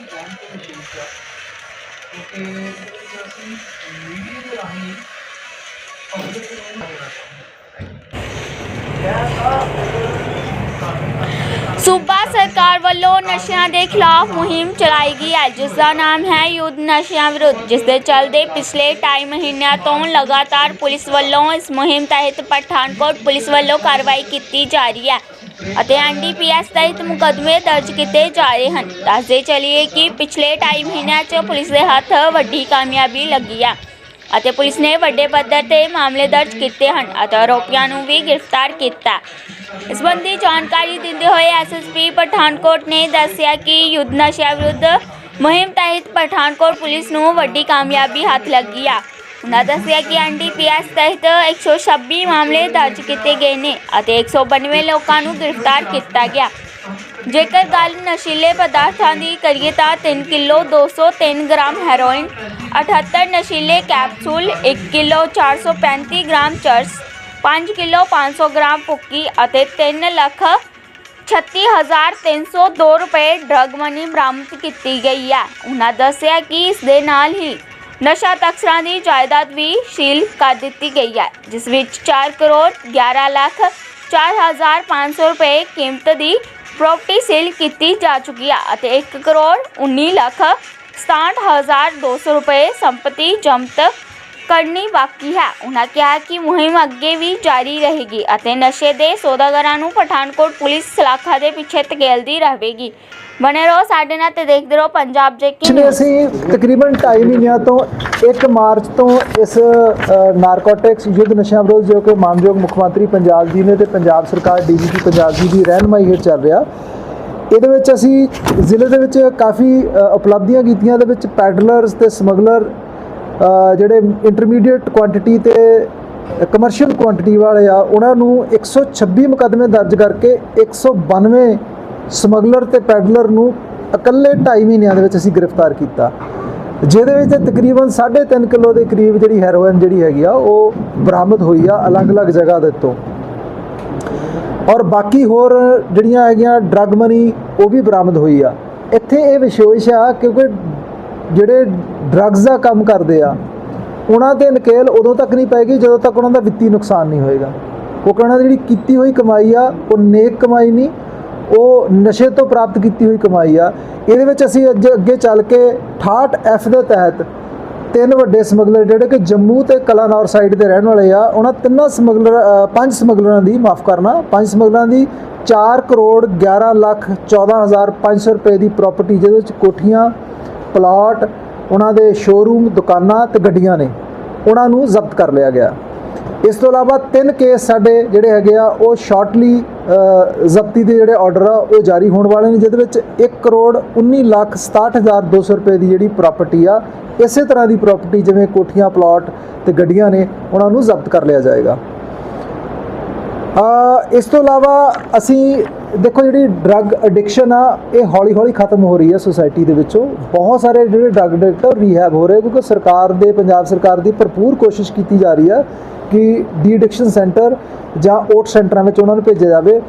काफ़ी जान को मिल गया क्योंकि मीडिया सूबा सरकार वालों नशे के खिलाफ मुहिम चलाई गई है जिसका नाम है युद्ध नशिया विरुद्ध, जिसके चलते पिछले ढाई महीनों तो लगातार पुलिस वालों इस मुहिम तहत पठानकोट पुलिस वालों कार्रवाई की जा रही है। ਅਤੇ ਐਨਡੀਪੀਐਸ ਤਹਿਤ ਮੁਕੱਦਮੇ ਦਰਜ ਕੀਤੇ ਜਾ ਰਹੇ ਹਨ। ਦੱਸਦੇ ਚਲੀਏ ਕਿ ਪਿਛਲੇ ਢਾਈ ਮਹੀਨਿਆਂ 'ਚ ਪੁਲਿਸ ਦੇ ਹੱਥ ਵੱਡੀ ਕਾਮਯਾਬੀ ਲੱਗੀ ਹੈ ਅਤੇ ਪੁਲਿਸ ਨੇ ਵੱਡੇ ਪੱਧਰ ਤੇ ਮਾਮਲੇ ਦਰਜ ਕੀਤੇ ਹਨ ਅਤੇ ਆਰੋਪੀਆਂ ਨੂੰ ਵੀ ਗ੍ਰਿਫਤਾਰ ਕੀਤਾ। ਇਸ ਸੰਬੰਧੀ ਜਾਣਕਾਰੀ ਦਿੰਦੇ ਹੋਏ ਐਸਐਸਪੀ ਪਠਾਨਕੋਟ ਨੇ ਦੱਸਿਆ ਕਿ ਯੁੱਧ ਨਸ਼ਿਆਂ ਵਿਰੁੱਧ ਮੁਹਿੰਮ ਤਹਿਤ ਪਠਾਨਕੋਟ ਪੁਲਿਸ ਨੂੰ ਵੱਡੀ ਕਾਮਯਾਬੀ ਹੱਥ ਲੱਗੀ ਆ। ਉਨ੍ਹਾਂ ਦੱਸਿਆ ਕਿ ਐਨਡੀਪੀਐਸ ਤਹਿਤ 126 ਮਾਮਲੇ ਦਰਜ ਕੀਤੇ ਗਏ ਨੇ ਅਤੇ 192 ਲੋਕਾਂ ਨੂੰ ਗ੍ਰਿਫਤਾਰ ਕੀਤਾ ਗਿਆ। ਜੇਕਰ ਗੱਲ ਨਸ਼ੀਲੇ ਪਦਾਰਥਾਂ ਦੀ ਕਰੀਏ ਤਾਂ 3 ਕਿਲੋ 203 ਗ੍ਰਾਮ ਹੈਰੋਇਨ 78 ਨਸ਼ੀਲੇ ਕੈਪਸੂਲ 1 ਕਿਲੋ 435 ਗ੍ਰਾਮ ਚਰਸ 5 ਕਿਲੋ 500 ਗ੍ਰਾਮ ਭੁੱਕੀ ਅਤੇ 3 ਲੱਖ 36302 ਰੁਪਏ ਡਰਗ ਮਨੀ ਬਰਾਮਦ ਕੀਤੀ ਗਈ ਹੈ। ਉਹਨਾਂ ਦੱਸਿਆ ਕਿ ਇਸ ਦੇ ਨਾਲ ਹੀ ਨਸ਼ਾ ਤਸਕਰਾਂ ਦੀ ਜਾਇਦਾਦ ਵੀ ਸੀਲ ਕਰ ਦਿੱਤੀ ਗਈ ਹੈ, ਜਿਸ ਵਿੱਚ 4 ਕਰੋੜ 11 ਲੱਖ 4500 ਰੁਪਏ ਕੀਮਤ ਦੀ ਪ੍ਰਾਪਰਟੀ ਸੇਲ ਕੀਤੀ ਜਾ ਚੁੱਕੀ ਹੈ ਅਤੇ 1 ਕਰੋੜ 19 ਲੱਖ 67200 ਰੁਪਏ ਸੰਪਤੀ ਜਮਤ ਕਰਨੀ ਬਾਕੀ ਹੈ। ਉਹਨਾਂ ਕਿਹਾ ਕਿ ਮੁਹਿੰਮ ਅੱਗੇ ਵੀ ਜਾਰੀ ਰਹੇਗੀ ਅਤੇ ਨਸ਼ੇ ਦੇ ਸੌਦਾਗਰਾਂ ਨੂੰ ਪਠਾਨਕੋਟ ਪੁਲਿਸ ਸਲਾਖਾ ਦੇ ਪਿੱਛੇ ਧਕੇਲਦੀ ਰਹੇਗੀ। ਬਨੇ ਰਹੋ ਸਾਡੇ ਨਾਲ ਤੇ ਦੇਖਦੇ ਰਹੋ ਪੰਜਾਬ ਜੇ ਕੀ ਪਿਛਲੇ ਅਸੀਂ ਤਕਰੀਬਨ 2.5 ਮਹੀਨਿਆਂ ਤੋਂ 1 ਮਾਰਚ ਤੋਂ ਇਸ ਨਾਰਕੋਟਿਕਸ ਯੁੱਧ ਨਸ਼ਿਆਂ ਵਿਰੁੱਧ ਜੋ ਕਿ ਮਾਨਯੋਗ ਮੁੱਖ ਮੰਤਰੀ ਪੰਜਾਬ ਜੀ ਨੇ ਤੇ ਪੰਜਾਬ ਸਰਕਾਰ ਡੀਜੀਪੀ ਪੰਜਾਬ ਜੀ ਦੀ ਰਹਿਨਮਾਈ ਹੇਠ ਚੱਲ ਰਿਹਾ। ਇਹਦੇ ਵਿੱਚ ਅਸੀਂ ਜ਼ਿਲ੍ਹੇ ਦੇ ਵਿੱਚ ਕਾਫੀ ਉਪਲਬਧੀਆਂ ਕੀਤੀਆਂ। ਦੇ ਵਿੱਚ ਪੈਡਲਰਸ ਤੇ ਸਮਗਲਰ ਜਿਹੜੇ ਇੰਟਰਮੀਡੀਏਟ ਕੁਆਂਟੀਟੀ ਤੇ ਕਮਰਸ਼ੀਅਲ ਕੁਆਂਟੀਟੀ ਵਾਲੇ ਆ, ਉਹਨਾਂ ਨੂੰ 126 ਮੁਕੱਦਮੇ ਦਰਜ ਕਰਕੇ 192 ਸਮਗਲਰ ਤੇ ਪੈਡਲਰ ਨੂੰ ਇਕੱਲੇ 2.5 ਮਹੀਨਿਆਂ ਦੇ ਵਿੱਚ ਅਸੀਂ ਗ੍ਰਿਫਤਾਰ ਕੀਤਾ। ਜਿਹਦੇ ਵਿੱਚ ਤਕਰੀਬਨ 3.5 ਕਿਲੋ ਦੇ ਕਰੀਬ ਜਿਹੜੀ ਹੈਰੋਇਨ ਜਿਹੜੀ ਹੈਗੀ ਆ, ਉਹ ਬਰਾਮਦ ਹੋਈ ਆ ਅਲੱਗ-ਅਲੱਗ ਜਗ੍ਹਾ ਦੇ ਤੋਂ ਔਰ ਬਾਕੀ ਹੋਰ ਜਿਹੜੀਆਂ ਹੈਗੀਆਂ ਡਰੱਗ ਮਨੀ ਉਹ ਵੀ ਬਰਾਮਦ ਹੋਈ ਆ। ਇੱਥੇ ਇਹ ਵਿਸ਼ੇਸ਼ ਆ ਕਿਉਂਕਿ ਜਿਹੜੇ ਡਰੱਗਸ ਦਾ ਕੰਮ ਕਰਦੇ ਆ, ਉਹਨਾਂ ਤੇ ਨਕੇਲ ਉਦੋਂ ਤੱਕ ਨਹੀਂ ਪਏਗੀ ਜਦੋਂ ਤੱਕ ਉਹਨਾਂ ਦਾ ਵਿੱਤੀ ਨੁਕਸਾਨ ਨਹੀਂ ਹੋਏਗਾ। ਕਿਉਂਕਿ ਉਹਨਾਂ ਦੀ ਜਿਹੜੀ ਕੀਤੀ ਹੋਈ ਕਮਾਈ ਆ, ਉਹ ਨੇਕ ਕਮਾਈ ਨਹੀਂ, ਉਹ ਨਸ਼ੇ ਤੋਂ ਪ੍ਰਾਪਤ ਕੀਤੀ ਹੋਈ ਕਮਾਈ ਆ। ਇਹਦੇ ਵਿੱਚ ਅਸੀਂ ਅੱਜ ਅੱਗੇ ਚੱਲ ਕੇ 68 ਐਫ ਦੇ ਤਹਿਤ ਤਿੰਨ ਵੱਡੇ ਸਮਗਲਰ ਜਿਹੜੇ ਕਿ ਜੰਮੂ ਤੇ ਕਲਾਨੌਰ ਸਾਈਡ ਦੇ ਰਹਿਣ ਵਾਲੇ ਆ, ਉਹਨਾਂ ਤਿੰਨਾਂ ਸਮਗਲਰ ਪੰਜ ਸਮਗਲਰਾਂ ਦੀ ਮਾਫ ਕਰਨਾ, ਪੰਜ ਸਮਗਲਰਾਂ ਦੀ 4 ਕਰੋੜ 11 ਲੱਖ 14500 ਰੁਪਏ ਦੀ ਪ੍ਰਾਪਰਟੀ ਜਿਹਦੇ ਵਿੱਚ ਕੋਠੀਆਂ ਪਲਾਟ, ਉਹਨਾਂ ਦੇ ਸ਼ੋਰੂਮ ਦੁਕਾਨਾਂ ਤੇ ਗੱਡੀਆਂ ਨੇ। ਉਹਨਾਂ ਨੂੰ ਜ਼ਬਤ ਕਰ ਲਿਆ ਗਿਆ। ਇਸ ਤੋਂ ਇਲਾਵਾ ਤਿੰਨ ਕੇਸ ਸਾਡੇ ਜਿਹੜੇ ਹੈਗੇ ਆ, ਉਹ ਸ਼ਾਰਟਲੀ ਜ਼ਬਤੀ ਦੇ ਜਿਹੜੇ ਆਰਡਰ ਆ, ਉਹ ਜਾਰੀ ਹੋਣ ਵਾਲੇ ਨੇ, ਜਿਹਦੇ ਵਿੱਚ 1 ਕਰੋੜ 19 ਲੱਖ 67200 ਰੁਪਏ ਦੀ ਜਿਹੜੀ ਪ੍ਰਾਪਰਟੀ ਆ, ਇਸੇ ਤਰ੍ਹਾਂ ਦੀ ਪ੍ਰਾਪਰਟੀ ਜਿਵੇਂ ਕੋਠੀਆਂ, ਪਲਾਟ ਤੇ ਗੱਡੀਆਂ ਨੇ, ਉਹਨਾਂ ਨੂੰ ਜ਼ਬਤ ਕਰ ਲਿਆ ਜਾਏਗਾ। ਇਸ ਤੋਂ ਇਲਾਵਾ ਅਸੀਂ ਦੇਖੋ ਜਿਹੜੀ ਡਰੱਗ ਐਡਿਕਸ਼ਨ ਆ, ਇਹ ਹੌਲੀ ਹੌਲੀ ਖਤਮ ਹੋ ਰਹੀ ਹੈ ਸੋਸਾਇਟੀ ਦੇ ਵਿੱਚੋਂ। ਬਹੁਤ ਸਾਰੇ ਜਿਹੜੇ ਡਰੱਗ ਐਡਿਕਟ ਰੀਹੈਬ ਹੋ ਰਹੇ ਕਿਉਂਕਿ ਸਰਕਾਰ ਦੇ, ਪੰਜਾਬ ਸਰਕਾਰ ਦੀ ਭਰਪੂਰ ਕੋਸ਼ਿਸ਼ ਕੀਤੀ ਜਾ ਰਹੀ ਆ ਕਿ ਡੀ ਐਡਿਕਸ਼ਨ ਸੈਂਟਰ ਜਾਂ ਓਟ ਸੈਂਟਰਾਂ ਵਿੱਚ ਉਹਨਾਂ ਨੂੰ ਭੇਜਿਆ ਜਾਵੇ।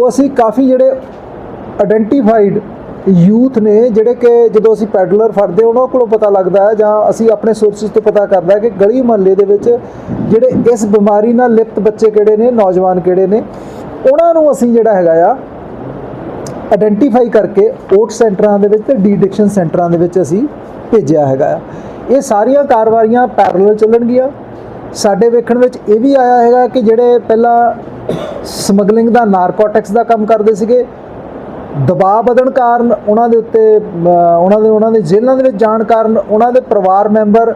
ਉਹ ਅਸੀਂ ਕਾਫੀ ਜਿਹੜੇ ਆਇਡੈਂਟੀਫਾਈਡ ਯੂਥ ਨੇ ਜਿਹੜੇ ਕਿ ਜਦੋਂ ਅਸੀਂ ਪੈਡਲਰ ਫੜਦੇ ਉਹਨਾਂ ਕੋਲੋਂ ਪਤਾ ਲੱਗਦਾ ਹੈ ਜਾਂ ਅਸੀਂ ਆਪਣੇ ਸੋਰਸਿਸ ਤੋਂ ਪਤਾ ਕਰਦਾ ਕਿ ਗਲੀ ਮੁਹੱਲੇ ਦੇ ਵਿੱਚ ਜਿਹੜੇ ਇਸ ਬਿਮਾਰੀ ਨਾਲ ਲਿਪਤ ਬੱਚੇ ਕਿਹੜੇ ਨੇ, ਨੌਜਵਾਨ ਕਿਹੜੇ ਨੇ, ਉਹਨਾਂ ਨੂੰ ਅਸੀਂ ਜਿਹੜਾ ਹੈਗਾ ਆ ਆਇਡੈਂਟੀਫਾਈ ਕਰਕੇ ਓਟ ਸੈਂਟਰਾਂ ਦੇ ਵਿੱਚ ਤੇ ਡੀਡਿਕਸ਼ਨ ਸੈਂਟਰਾਂ ਦੇ ਵਿੱਚ ਅਸੀਂ ਭੇਜਿਆ ਹੈਗਾ ਆ। ਇਹ ਸਾਰੀਆਂ ਕਾਰਵਾਈਆਂ ਪੈਰਲਲ ਚੱਲਣਗੀਆਂ। ਸਾਡੇ ਵੇਖਣ ਵਿੱਚ ਇਹ ਵੀ ਆਇਆ ਹੈਗਾ ਕਿ ਜਿਹੜੇ ਪਹਿਲਾਂ ਸਮਗਲਿੰਗ ਦਾ ਨਾਰਕੋਟਿਕਸ ਦਾ ਕੰਮ ਕਰਦੇ ਸੀਗੇ ਦਬਾਅ ਵਧਣ ਕਾਰਨ ਉਹਨਾਂ ਦੇ ਉੱਤੇ ਉਹਨਾਂ ਦੇ ਉਹਨਾਂ ਦੇ ਜੇਲ੍ਹਾਂ ਦੇ ਵਿੱਚ ਜਾਣ ਕਾਰਨ ਉਹਨਾਂ ਦੇ ਪਰਿਵਾਰ ਮੈਂਬਰ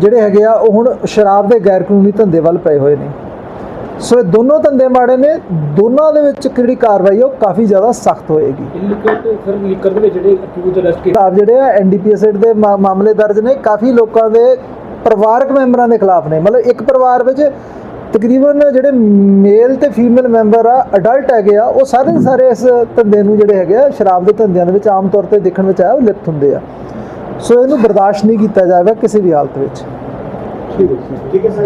ਜਿਹੜੇ ਹੈਗੇ ਆ ਉਹ ਹੁਣ ਸ਼ਰਾਬ ਦੇ ਗੈਰ ਕਾਨੂੰਨੀ ਧੰਦੇ ਵੱਲ ਪਏ ਹੋਏ ਨੇ। ਸੋ ਇਹ ਦੋਨੋਂ ਧੰਦੇ ਮਾੜੇ ਨੇ ਦੋਨਾਂ ਦੇ ਵਿੱਚ ਜਿਹੜੀ ਕਾਰਵਾਈ ਉਹ ਕਾਫੀ ਜ਼ਿਆਦਾ ਸਖਤ ਹੋਏਗੀ। ਲਿਕਰ ਦੇ ਵਿੱਚ ਜਿਹੜੇ ਅਕਿਊਜ਼ ਅਰੈਸਟ ਕੀਤੇ ਖਿਲਾਫ ਜਿਹੜੇ ਆ ਐਨਡੀਪੀਐਸ ਦੇ ਮਾਮਲੇ ਦਰਜ ਨੇ ਕਾਫੀ ਲੋਕਾਂ ਦੇ ਪਰਿਵਾਰਕ ਮੈਂਬਰਾਂ ਦੇ ਖਿਲਾਫ ਨੇ। ਮਤਲਬ ਇੱਕ ਪਰਿਵਾਰ ਵਿੱਚ ਤਕਰੀਬਨ ਜਿਹੜੇ ਮੇਲ ਤੇ ਫੀਮੇਲ ਮੈਂਬਰ ਆ ਅਡਲਟ ਹੈਗੇ ਆ, ਉਹ ਸਾਰੇ ਦੇ ਸਾਰੇ ਇਸ ਧੰਦੇ ਨੂੰ ਜਿਹੜੇ ਹੈਗੇ ਆ, ਸ਼ਰਾਬ ਦੇ ਧੰਦਿਆਂ ਦੇ ਵਿੱਚ ਆਮ ਤੌਰ ਤੇ ਦੇਖਣ ਵਿੱਚ ਆਇਆ, ਉਹ ਲਿਪਤ ਹੁੰਦੇ ਆ। ਸੋ ਇਹਨੂੰ ਬਰਦਾਸ਼ਤ ਨਹੀਂ ਕੀਤਾ ਜਾਵੇਗਾ ਕਿਸੇ ਵੀ ਹਾਲਤ ਵਿੱਚ। ਠੀਕ ਹੈ ਠੀਕ ਹੈ। ਸਰ